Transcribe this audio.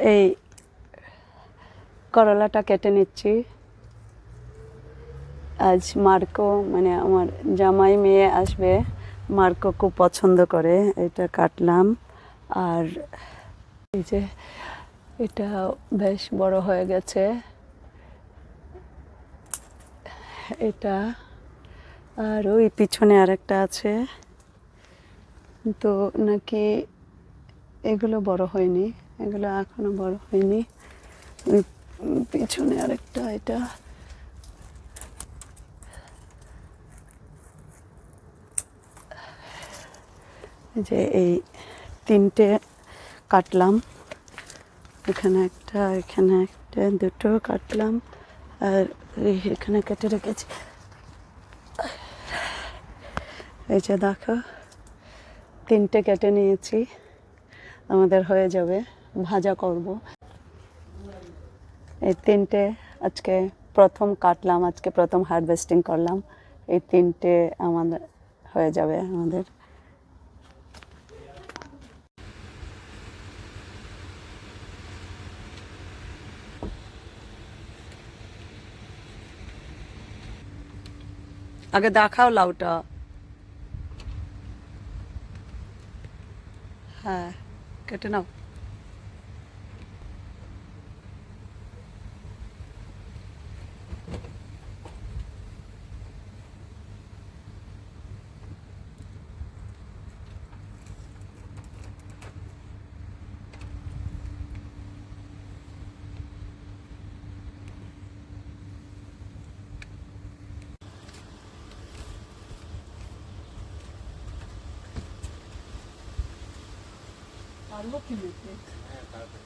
এই করলাটা কেটে নিচ্ছি। আজ মার্কো মানে আমার জামাই মেয়ে আসবে, মার্কো খুব পছন্দ করে, এটা কাটলাম। আর এই যে, এটা বেশ বড় হয়ে গেছে। এটা, আর ওই পিছনে আরেকটা আছে। তো নাকি এগুলো বড় হয়নি? এগুলো এখনও বড় হয়নি। পিছনে আরেকটা, এটা। যে এই তিনটে কাটলাম। এখানে একটা এখানে একটা, দুটো কাটলাম। আর এখানে কেটে রেখেছি। এই যে দেখো, তিনটে কেটে নিয়েছি। আমাদের হয়ে যাবে। ভাজা করব। এই তিনটে আজকে প্রথম কাটলাম, আজকে প্রথম হারভেস্টিং করলাম। এই তিনটে আমাদের হয়ে যাবে আমাদের। আগে দেখাও লাউটা। হ্যাঁ কেটে নাও। Armut yemekli. Evet abi.